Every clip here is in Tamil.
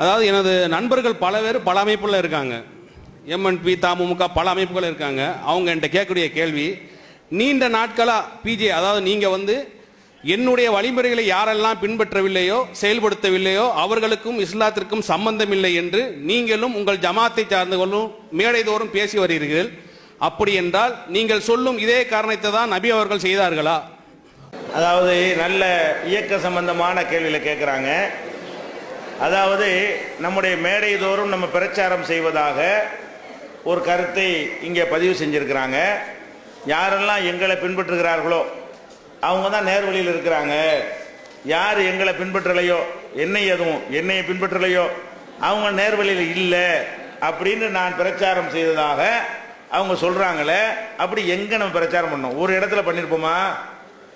அதாவது எனது நண்பர்கள் பல பேர் பல அமைப்புகளில் இருக்காங்க. எம்என்பி தமுக பல அமைப்புகள் இருக்காங்க. அவங்க என்கிட்ட கேட்கக்கூடிய கேள்வி நீண்ட நாட்களாக பிஜே அதாவது நீங்கள் வந்து என்னுடைய வழிமுறைகளை யாரெல்லாம் பின்பற்றவில்லையோ செயல்படுத்தவில்லையோ அவர்களுக்கும் இஸ்லாத்திற்கும் சம்பந்தம் இல்லை என்று நீங்களும் உங்கள் ஜமாத்தை சார்ந்தவர்களும் மேடைதோறும் பேசி வருகிறீர்கள். அப்படி என்றால் நீங்கள் சொல்லும் இதே காரணத்தை தான் நபி அவர்கள் செய்தார்களா? அதாவது நல்ல இயக்க சம்பந்தமான கேள்வியில் கேட்குறாங்க. அதாவது நம்முடைய மேடை தோறும் நம்ம பிரச்சாரம் செய்வதாக ஒரு கருத்தை இங்கே பதிவு செஞ்சுருக்கிறாங்க. யாரெல்லாம் எங்களை பின்பற்றுகிறார்களோ அவங்க தான் நேர்வழியில் இருக்கிறாங்க. யார் எங்களை பின்பற்றலையோ என்னை எதுவும் என்னையை பின்பற்றலையோ அவங்க நேர்வழியில் இல்லை அப்படின்னு நான் பிரச்சாரம் செய்ததாக அவங்க சொல்கிறாங்களே அப்படி எங்கே நம்ம பிரச்சாரம் பண்ணோம் ஒரு இடத்துல பண்ணியிருப்போமா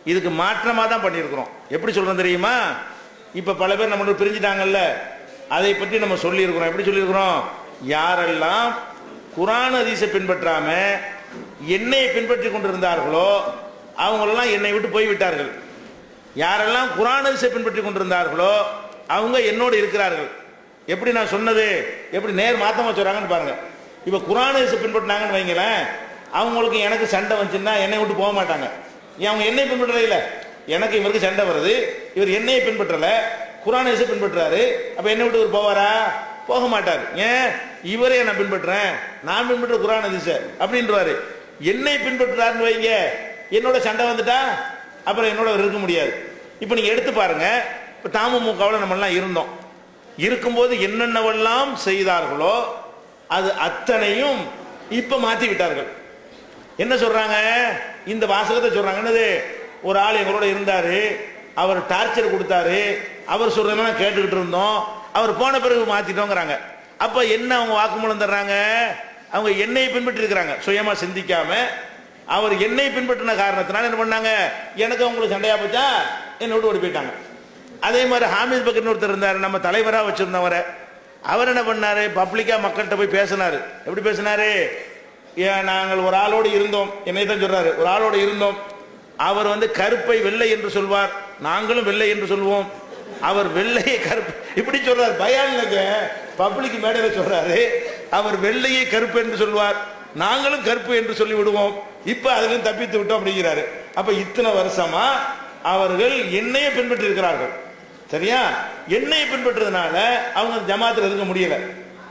இதுக்கு மாற்றமாக தான் பண்ணியிருக்கிறோம். எப்படி சொல்கிறோம் தெரியுமா? இப்ப பல பேர் நம்ம பிரிஞ்சுட்டாங்கல்ல அதை பற்றி நம்ம சொல்லியிருக்கிறோம். எப்படி சொல்லியிருக்கிறோம்? யாரெல்லாம் குரான் அதிசை பின்பற்றாம என்னை பின்பற்றி கொண்டிருந்தார்களோ அவங்களெல்லாம் என்னை விட்டு போய்விட்டார்கள். யாரெல்லாம் குரான் அதிசை பின்பற்றி கொண்டிருந்தார்களோ அவங்க என்னோடு இருக்கிறார்கள். எப்படி நான் சொன்னது? எப்படி நேர் மாத்தமா சொல்றாங்கன்னு பாருங்க. இப்ப குரான் அதிசை பின்பற்றினாங்கன்னு வைங்களேன் அவங்களுக்கு எனக்கு சண்டை வந்துச்சுன்னா என்னை விட்டு போக மாட்டாங்க. ஏன் அவங்க என்னை பின்பற்றல எனக்கு இவருக்கு சண்டை வருது. இவர் என்னையை பின்பற்றல. குரான் இசை பின்பற்றுறாரு அப்ப என்னை விட்டு இவர் போவாரா? போக மாட்டார். ஏன்? இவரே நான் பின்பற்றுறேன் நான் பின்பற்ற குரான் ஹதீஸை. அப்படின்றவாரு என்னை பின்பற்றுறாருன்னு வைங்க. என்னோட சண்டை வந்துட்டா? அப்புறம் என்னோட இருக்க முடியாது. இப்போ நீங்க எடுத்து பாருங்க. இப்போ தமுகவில் நம்ம எல்லாம் இருந்தோம். இருக்கும்போது என்னென்னவெல்லாம் செய்தார்களோ அது அத்தனையும் இப்ப மாத்தி விட்டார்கள். என்ன சொல்றாங்க? இந்த வாசகத்தை சொல்றாங்க. என்னது? ஒரு ஆள் எங்களோட இருந்தாரு. அவர் டார்ச்சர் கொடுத்தாரு. அவர் சொல்றதெல்லாம் கேட்டுக்கிட்டு இருந்தோம். அவர் போன பிறகு மாத்திட்டோங்கிறாங்க. அப்ப என்ன அவங்க வாக்குமூலம் தர்றாங்க? அவங்க என்னை பின்பற்றி இருக்கிறாங்க சுயமா சிந்திக்காம. அவர் என்னை பின்பற்றின காரணத்தினால என்ன பண்ணாங்க? எனக்கு அவங்களுக்கு சண்டையா போச்சா? என்னை விட்டு ஓடி போயிட்டாங்க. அதே மாதிரி ஹாமித் பக்கர்னு ஒருத்தர் இருந்தார். நம்ம தலைவரா வச்சிருந்தவரை. அவர் என்ன பண்ணாரு? பப்ளிக்கா மக்கள்கிட்ட போய் பேசினாரு. எப்படி பேசினாரு? ஏன் நாங்கள் ஒரு ஆளோடு இருந்தோம். என்னை தான் சொல்றாரு. ஒரு ஆளோடு இருந்தோம். அவர் வந்து கருப்பை வெள்ளை என்று சொல்வார். நாங்களும் வெள்ளை என்று சொல்வோம். அவர் வெள்ளையை கருப்பு இப்படி சொல்றார் பயான் பப்ளிக் மேடையில் சொல்றாரு அவர் வெள்ளையை கருப்பு என்று சொல்வார். நாங்களும் கருப்பு என்று சொல்லி விடுவோம். இப்ப அதுல தப்பித்து விட்டோம் அப்படிங்கிறாரு. அப்ப இத்தனை வருஷமா அவர்கள் என்னையே பின்பற்றி இருக்கிறார்கள். சரியா? என்னையை பின்பற்றதுனால அவங்க ஜமாத்தில் இருக்க முடியல.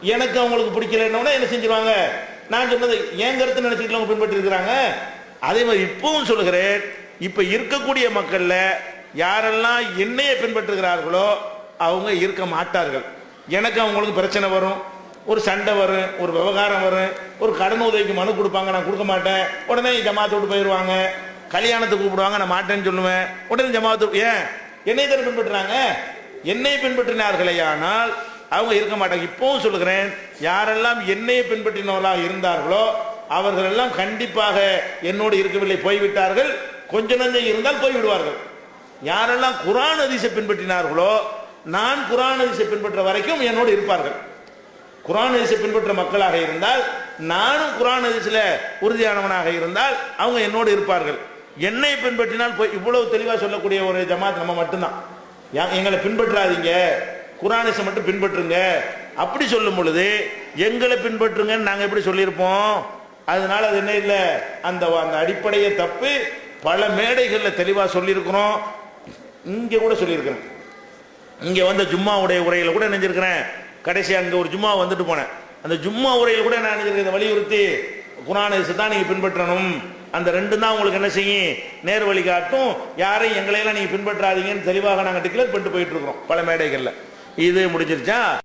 எனக்கு அவங்களுக்கு பிடிக்கலன்னா என்ன செஞ்சிருவாங்க? நான் சொன்னது என் கருத்து நினைச்சிட்டு அவங்க பின்பற்றி இருக்கிறாங்க? அதே மாதிரி இப்பவும் சொல்லுகிறேன் இப்ப இருக்கக்கூடிய மக்கள்ல யாரெல்லாம் என்னையை பின்பற்றுகிறார்களோ அவங்க இருக்க மாட்டார்கள். எனக்கு அவங்களுக்கு பிரச்சனை வரும் ஒரு சண்டை வரும் ஒரு விவகாரம் வரும் ஒரு கடன் உதவிக்கு மனு கொடுப்பாங்க நான் கொடுக்க மாட்டேன். உடனே ஜமாத்து விட்டு போயிடுவாங்க கல்யாணத்துக்கு கூப்பிடுவாங்க நான் மாட்டேன்னு சொல்லுவேன். உடனே ஜமாத்து ஏன்? என்னை தானே பின்பற்றுறாங்க? என்னை பின்பற்றினார்களே ஆனால் அவங்க இருக்க மாட்டாங்க. இப்பவும் சொல்லுகிறேன் யாரெல்லாம் என்னையை பின்பற்றினவர்களாக இருந்தார்களோ அவர்கள் எல்லாம் கண்டிப்பாக என்னோடு இருக்கவில்லை போய்விட்டார்கள். கொஞ்ச நஞ்சம் இருந்தால் போய்விடுவார்கள். யாரெல்லாம் குரான் அதிசை பின்பற்றினார்களோ நான் குரான் அதிசை பின்பற்ற வரைக்கும் என்னோடு இருப்பார்கள். குரான் அதிசை பின்பற்ற மக்களாக இருந்தால் நானும் குரான் அதிசில உறுதியானவனாக இருந்தால் அவங்க என்னோடு இருப்பார்கள். என்னை பின்பற்றினால் போய் இவ்வளவு தெளிவாக சொல்லக்கூடிய ஒரு ஜமாத் நம்ம மட்டும்தான். யா- எங்களை பின்பற்றாதீங்க. குரானிசை மட்டும் பின்பற்றுங்க. அப்படி சொல்லும் பொழுது எங்களை பின்பற்றுங்கன்னு நாங்கள் எப்படி சொல்லியிருப்போம்? அதனால அது என்ன இல்லை? அந்த அந்த அடிப்படையை தப்பு பல மேடைகளில் தெளிவாக சொல்லியிருக்கிறோம். இங்கே கூட சொல்லியிருக்கிறேன். இங்கே வந்த ஜும்மாவுடைய உரையில் கூட நினைஞ்சிருக்கிறேன். கடைசி அங்கே ஒரு ஜும்மா வந்துட்டு போனேன். அந்த ஜும்மா உரையில் கூட நான் நினைஞ்சிருக்கேன் இதை வலியுறுத்தி குரானை தான் நீங்கள் பின்பற்றணும். அந்த ரெண்டு தான் உங்களுக்கு என்ன செய்யும்? நேர் வழி காட்டும். யாரையும் எங்களையெல்லாம் நீங்கள் பின்பற்றாதீங்கன்னு தெளிவாக நாங்கள் டிக்ளேர் பண்ணிட்டு போயிட்டு இருக்கிறோம் பல மேடைகளில். இது முடிஞ்சிருச்சா?